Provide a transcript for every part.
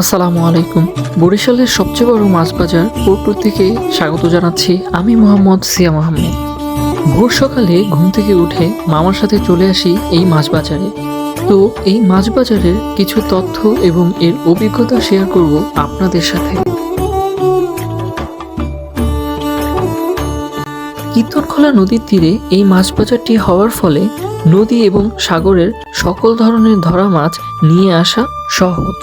আসসালামু আলাইকুম। বরিশালের সবচেয়ে বড় মাছ বাজার পোর্টুর থেকে স্বাগত জানাচ্ছি আমি মোহাম্মদ সিয়াম আহমেদ ভোর সকালে ঘুম থেকে উঠে মামার সাথে চলে আসি এই মাছ বাজারে তো এই মাছ বাজারের কিছু তথ্য এবং এর অভিজ্ঞতা শেয়ার করব আপনাদের সাথে। কীর্তনখোলা নদীর তীরে এই মাছ বাজারটি হওয়ার ফলে নদী এবং সাগরের সকল ধরনের ধরা মাছ নিয়ে আসা সহজ।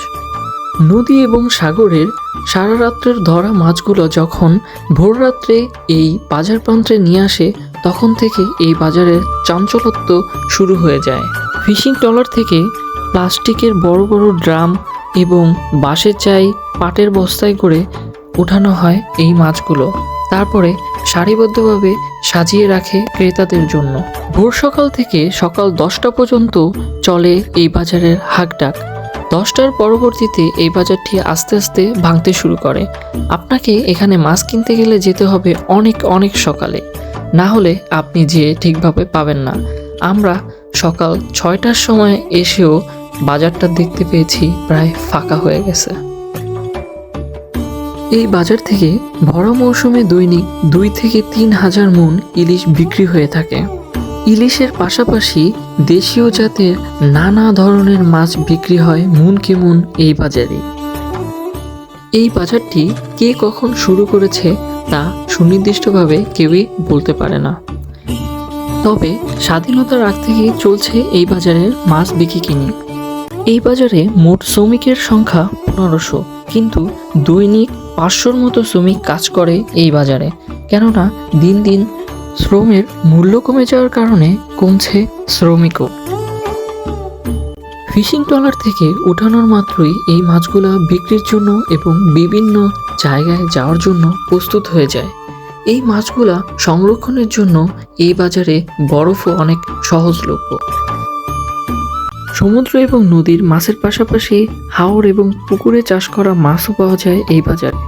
নদী এবং সাগরের সারা রাত্রের ধরা মাছগুলো যখন ভোররাত্রে এই বাজার প্রান্তে নিয়ে আসে, তখন থেকে এই বাজারের চাঞ্চলত্ব শুরু হয়ে যায়। ফিশিং ট্রলার থেকে প্লাস্টিকের বড় বড় ড্রাম এবং বাঁশের চাই পাটের বস্তায় করে উঠানো হয় এই মাছগুলো। তারপরে সারিবদ্ধভাবে সাজিয়ে রাখে ক্রেতাদের জন্য। ভোর সকাল থেকে সকাল দশটা পর্যন্ত চলে এই বাজারের হাকডাক। দশটার পরবর্তীতে এই বাজারটি আস্তে আস্তে ভাঙতে শুরু করে। আপনাকে এখানে মাছ কিনতে গেলে যেতে হবে অনেক অনেক সকালে। না হলে আপনি যেয়ে ঠিকভাবে পাবেন না। আমরা সকাল ছয়টার সময় এসেও বাজারটা দেখতে পেয়েছি প্রায় ফাঁকা হয়ে গেছে। এই বাজার থেকে ভরা মৌসুমে দৈনিক দুই থেকে তিন হাজার মন ইলিশ বিক্রি হয়ে থাকে। ইলিশের পাশাপাশি দেশীয় জাতের নানা ধরনের মাছ বিক্রি হয় মন কে মন এই বাজারে। এই বাজারটি কে কখন শুরু করেছে তা সুনির্দিষ্টভাবে কেউই বলতে পারে না। তবে স্বাধীনতার আগ থেকেই চলছে এই বাজারের মাছ বিক্রি কিনি। এই বাজারে মোট শ্রমিকের সংখ্যা পনেরোশো, কিন্তু দৈনিক পাঁচশোর মতো শ্রমিক কাজ করে এই বাজারে। কেননা দিন দিন শ্রমের মূল্য কমে যাওয়ার কারণে কমছে শ্রমিকও। ফিশিং ট্রলার থেকে উঠানোর মাত্রই এই মাছগুলো বিক্রির জন্য এবং বিভিন্ন জায়গায় যাওয়ার জন্য প্রস্তুত হয়ে যায়। এই মাছগুলা সংরক্ষণের জন্য এই বাজারে বরফও অনেক সহজলভ্য। সমুদ্র এবং নদীর মাছের পাশাপাশি হাওর এবং পুকুরে চাষ করা মাছও পাওয়া যায় এই বাজারে।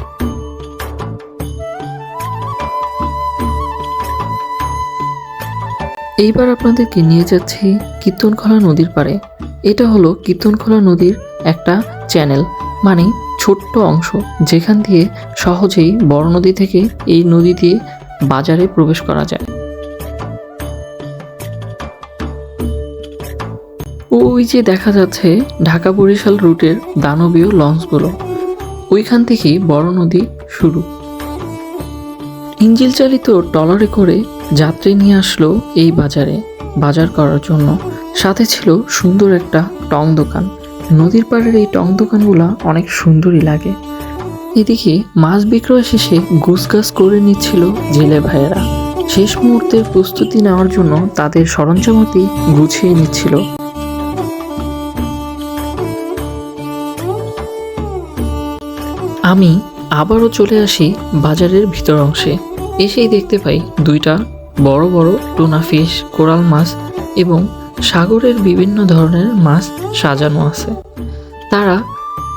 এইবার আপনাদেরকে নিয়ে যাচ্ছি কীর্তনখোলা নদীর পাড়ে। এটা হলো কীর্তনখোলা নদীর একটা চ্যানেল মানে ছোট্ট অংশ, যেখান দিয়ে সহজেই বড় নদী থেকে এই নদী দিয়ে বাজারে প্রবেশ করা যায়। ওই যে দেখা যাচ্ছে ঢাকা বরিশাল রুটের দানবীয় লঞ্চগুলো। ওইখান থেকেই বড় নদী শুরু। ইঞ্জিল চালিত ট্রলারে করে যাত্রী নিয়ে আসলো এই বাজারে। বাজার করার জন্য সাথে ছিল সুন্দর একটা টং দোকান। নদীর পাড়ের এই টং দোকানগুলো অনেক সুন্দরই লাগে। এদিকে মাছ বিক্রয় শেষে গুছগাছ করে নিচ্ছিল জেলে ভাইয়েরা। শেষ মুহূর্তের প্রস্তুতি নেওয়ার জন্য তাদের সরঞ্জামতি গুছিয়ে নিচ্ছিল। আমি আবারও চলে আসি বাজারের ভিতর অংশে। এসেই দেখতে পাই দুইটা বড় বড় টুনা ফিশ, কোরাল মাছ এবং সাগরের বিভিন্ন ধরনের মাছ সাজানো আছে। তারা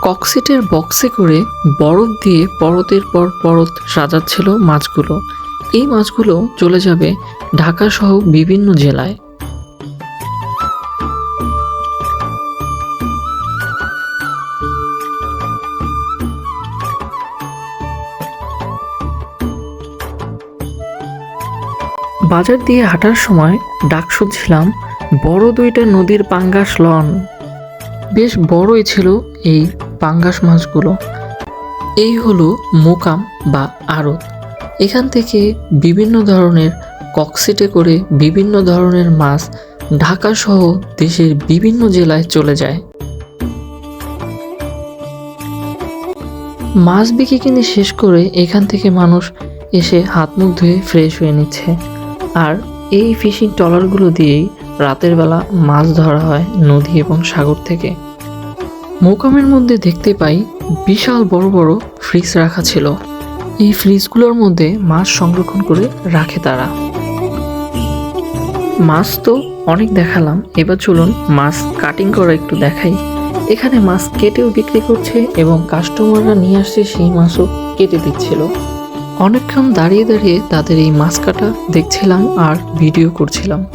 ককসিটের বক্সে করে বরফ দিয়ে পরতের পর পরত সাজাচ্ছিল মাছগুলো। এই মাছগুলো চলে যাবে ঢাকাসহ বিভিন্ন জেলায়। বাজার দিয়ে হাঁটার সময় ডাক শুনছিলাম, বড় দুইটা নদীর পাঙ্গাস লন। বেশ বড়ই ছিল এই পাঙ্গাস মাছগুলো। এই হলো মোকাম বা আড়ত। এখান থেকে বিভিন্ন ধরনের ককসিটে করে বিভিন্ন ধরনের মাছ ঢাকা সহ দেশের বিভিন্ন জেলায় চলে যায়। মাছ বিক্রি কিনে শেষ করে এখান থেকে মানুষ এসে হাত মুখ ধুয়ে ফ্রেশ হয়ে নিচ্ছে। আর এই ফিশিং ট্রলারগুলো দিয়েই রাতের বেলা মাছ ধরা হয় নদী এবং সাগর থেকে। মোকামের মধ্যে দেখতে পাই বিশাল বড় বড় ফ্রিজ রাখা ছিল। এই ফ্রিজগুলোর মধ্যে মাছ সংরক্ষণ করে রাখে তারা। মাছ তো অনেক দেখালাম, এবার চলুন মাছ কাটিং করা একটু দেখাই। এখানে মাছ কেটেও বিক্রি করছে এবং কাস্টমাররা নিয়ে আসছে সেই মাছও কেটে দিচ্ছিল। অনেকক্ষণ দাঁড়িয়ে দাঁড়িয়ে তাদের এই মাছ কাটা দেখছিলাম আর ভিডিও করছিলাম।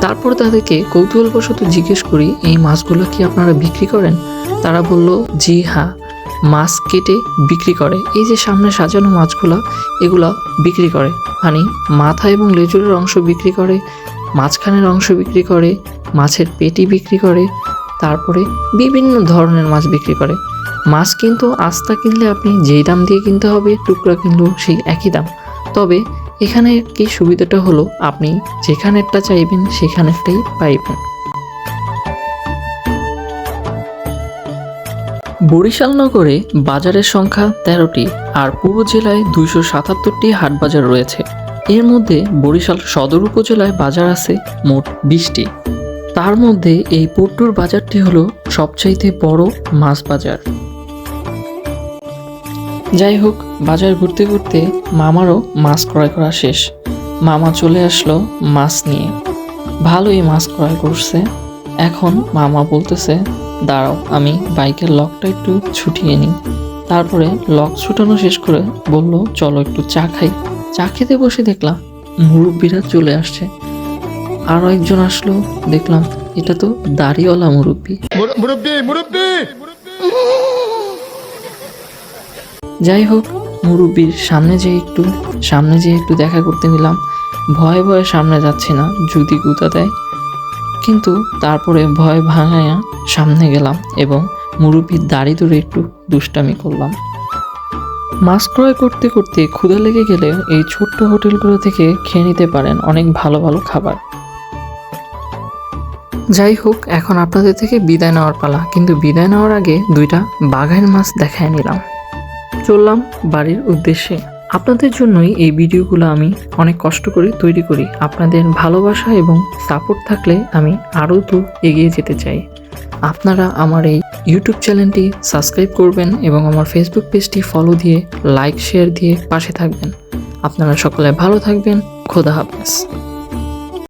তারপর তাদেরকে কৌতূহলবশত জিজ্ঞেস করি, এই মাছগুলো কি আপনারা বিক্রি করেন? তারা বলল, জি হ্যাঁ মাছ কেটে বিক্রি করে। এই যে সামনে সাজানো মাছগুলো, এগুলো বিক্রি করে। মানে মাথা এবং লেজুরের অংশ বিক্রি করে, মাঝখানের অংশ বিক্রি করে, মাছের পেটি বিক্রি করে, তারপরে বিভিন্ন ধরনের মাছ বিক্রি করে। মাছ কিন্তু আস্তা কিনলে আপনি যেই দাম দিয়ে কিনতে হবে, টুকরা কিনলেও সেই একই দাম। তবে এখানে কি সুবিধাটা হলো? আপনি যেখানেরটা চাইবেন, সেখানেরটাই পাইবেন। বরিশাল নগরে বাজারের সংখ্যা তেরোটি আর পুরো জেলায় দুইশো সাতাত্তরটি হাট বাজার রয়েছে। এর মধ্যে বরিশাল সদর উপজেলায় বাজার আছে মোট বিশটি। তার মধ্যে এই পট্টুর বাজারটি হলো সবচাইতে বড় মাছ বাজার। যাই হোক বাজার ঘুরতে ঘুরতে মামারও মাছ ক্রয় করা শেষ। মামা চলে আসলো মাছ নিয়ে। ভালোই মাছ ক্রয় করছে। এখন মামা বলতেছে, দাঁড়াও, আমি বাইকের লকটা একটু ছুটিয়ে নিই। তারপরে লক ছুটানো শেষ করে বলল, চলো একটু চা খাই। চা খেতে বসে দেখলাম মুরব্বীরা চলে আসছে। আরও একজন আসলো, দেখলাম এটা তো দাড়িওয়ালা মুরব্বী। মুর- মুরব্বি মুরব্বি! যাই হোক, মুরব্বীর সামনে যে একটু, সামনে যে একটু দেখা করতে নিলাম। ভয়ে ভয়ে সামনে যাচ্ছি না, যদি গুতা দেয়। কিন্তু তারপরে ভয় ভাঙাইয়া সামনে গেলাম এবং মুরব্বীর দাড়ি ধরে একটু দুষ্টামি করলাম। মাছ ক্রয় করতে করতে ক্ষুধা লেগে গেলে এই ছোট্ট হোটেলগুলো থেকে খেয়ে নিতে পারেন অনেক ভালো ভালো খাবার। যাই হোক, এখন আপনাদের থেকে বিদায় নেওয়ার পালা, কিন্তু বিদায় নেওয়ার আগে দুইটা বাঘের মাছ দেখায় নিলাম। চললাম বাড়ির উদ্দেশ্যে। আপনাদের জন্যই এই ভিডিওগুলো আমি অনেক কষ্ট করে তৈরি করি। আপনাদের ভালোবাসা এবং সাপোর্ট থাকলে আমি আরও দূর এগিয়ে যেতে চাই। আপনারা আমার এই ইউটিউব চ্যানেলটি সাবস্ক্রাইব করবেন এবং আমার ফেসবুক পেজটি ফলো দিয়ে লাইক শেয়ার দিয়ে পাশে থাকবেন। আপনারা সকলে ভালো থাকবেন। খোদা হাফেজ।